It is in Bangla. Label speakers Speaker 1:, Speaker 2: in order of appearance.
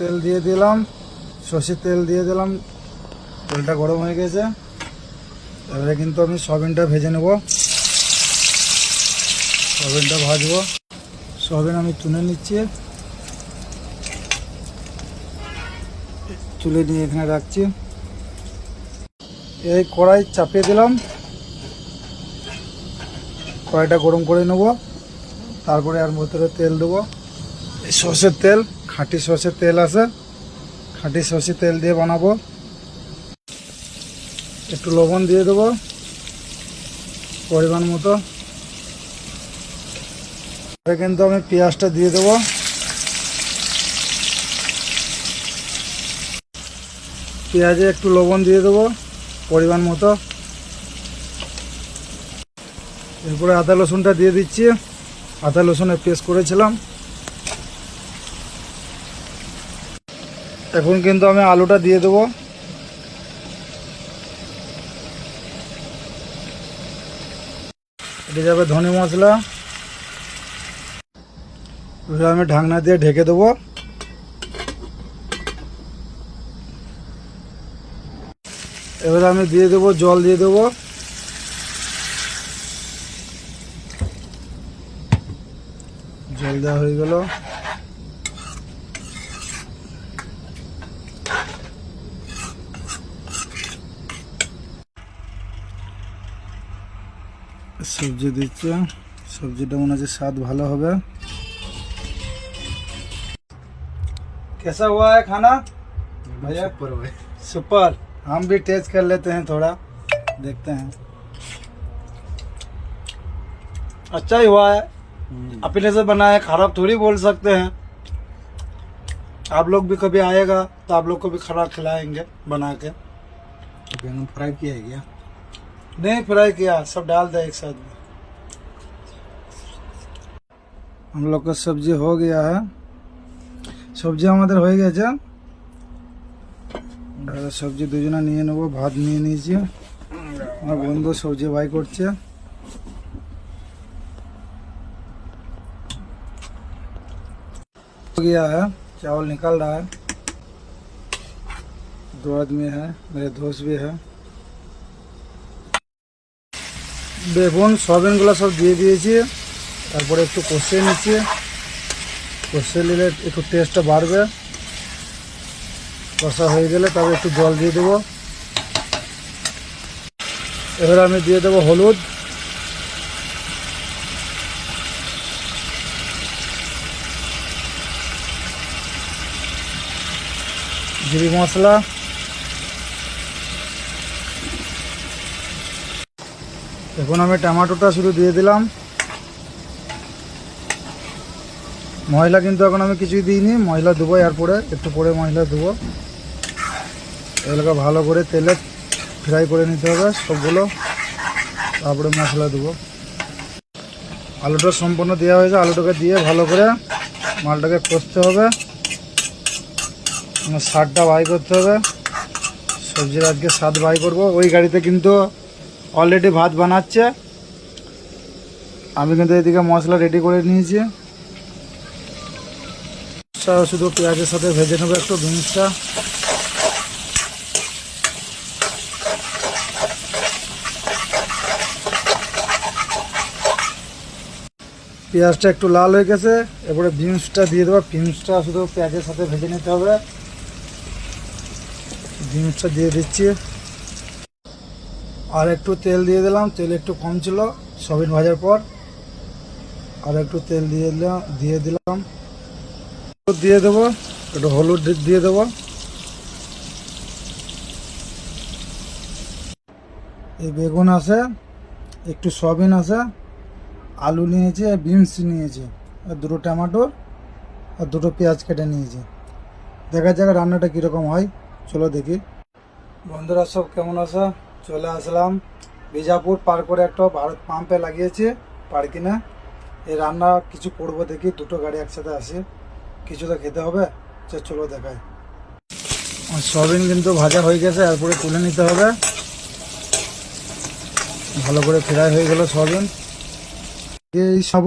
Speaker 1: তেল দিয়ে দিলাম। সর্ষের তেল দিয়ে দিলাম। তেলটা গরম হয়ে গেছে। এবারে কিন্তু আমি সয়াবিনটা ভেজে নেব। সয়াবিনটা ভাজবো। সয়াবিন আমি তুলে নিচ্ছি। তুলে নিয়ে এখানে রাখছি। এই কড়াই চাপিয়ে দিলাম। কড়াইটা গরম করে নেব। তারপরে আর ভিতরে তেল দেবো। সর্ষের তেল, খাঁটি সর্ষের তেল আছে। খাঁটি সর্ষের তেল দিয়ে বানাবো। একটু লবণ দিয়ে দেবো। পরিমাণ মতো। কিন্তু আমি পেঁয়াজটা দিয়ে দেবো। পেঁয়াজে একটু লবণ দিয়ে দেবো, পরিমাণ মতো। এরপরে আদা রসুনটা দিয়ে দিচ্ছি। আদা রসুনের পেস্ট করেছিলাম। এখন কিন্তু আমি আলুটা দিয়ে দেবো। এটা যাবে ধনে মশলা। আমি ঢাকনা দিয়ে ঢেকে দেবো। এবার আমি দিয়ে দেবো, জল দিয়ে দেবো। জল দেওয়া হয়ে গেল। সবজি দিচ্ছে সবজিটা মনে হচ্ছে স্বাদ ভালো হবে कैसा हुआ है खाना भैया
Speaker 2: सुपर भाई
Speaker 1: सुपर हम भी टेस्ट कर लेते हैं थोड़ा देखते हैं अच्छा ही हुआ है अपने से बनाया खराब थोड़ी बोल सकते हैं आप लोग भी कभी आएगा तो आप लोग को भी खराब खिलाएंगे बना के
Speaker 2: बैंगन फ्राई किया है क्या
Speaker 1: नहीं फ्राई किया सब डाल दे एक साथ में हम लोग का सब्जी हो गया है সবজি আমাদের হয়ে গেছে এবার সবজি দুজনে নিয়ে নেবো ভাত নিয়ে নিয়েছি আমার বন্ধু সবজি ভাই করছে हो गया है चावल निकल रहा है दो आदमी है मेरे दोस्त भी है বেগুন, সয়াবিনগুলো সব দিয়ে দিয়েছি। তারপরে একটু কষিয়ে নিচ্ছি। কষিয়ে নিলে একটু টেস্টটা বাড়বে। কষা হয়ে গেলে তবে একটু জল দিয়ে দেবো। এবার আমি দিয়ে দেবো হলুদ। জিরি মশলা। এখন আমি টমেটোটা শুরু দিয়ে দিলাম। ময়লা কিন্তু এখন আমি কিছুই দিইনি, ময়লা দেবো এরপরে, একটু পরে ময়লা দেবো। এগুলোকে ভালো করে তেলে ফ্রাই করে নিতে হবে সবগুলো, তারপরে মশলা দেবো। আলুটা সম্পূর্ণ দেওয়া হয়েছে আলুটাকে দিয়ে ভালো করে মালটাকে কষতে হবে। স্বাদটা বাই করতে হবে। সবজির আজকে স্বাদ বাই করব। ওই গাড়িতে কিন্তু অলরেডি ভাত বানাচ্ছে। আমি কিন্তু এদিকে মশলা রেডি করে নিয়েছি। শুধু পেঁয়াজের সাথে ভেজে নেব একটু বিনসটা পেঁয়াজটা একটু লাল হয়ে গেছে, এবারে বিনসটা দিয়ে দেবো। বিনসটা শুধু পেঁয়াজের সাথে ভেজে নিতে হবে। বিনসটা দিয়ে দিচ্ছি। আর একটু তেল দিয়ে দিলাম, তেল একটু কম ছিল সবিন ভাজার পর। আর একটু তেল দিয়ে দিলাম দিয়ে দিলাম। দিয়ে দেবো, একটু হলুদ দিয়ে দেবো। এই বেগুন আছে, একটু সয়াবিন আছে, আলু নিয়েছে, বিনস নিয়েছে, আর দুটো টমেটো, আর দুটো পেঁয়াজ কেটে নিয়েছি। দেখা যাক রান্নাটা কীরকম হয়, চলো দেখি। বন্ধুরা সব কেমন আছো? চলে আসলাম। বিজাপুর পার করে একটা ভারত পাম্পে লাগিয়েছি পার্কিনে এই রান্না কিছু করব দেখি, দুটো গাড়ি একসাথে আসে। কিছু তো খেতে হবে চল চলো দেখায় আর সয়াবিন কিন্তু ভাজা হয়ে গেছে, এরপরে তুলে নিতে হবে। ভালো করে ফ্রাই হয়ে গেল সয়াবিন। এই সব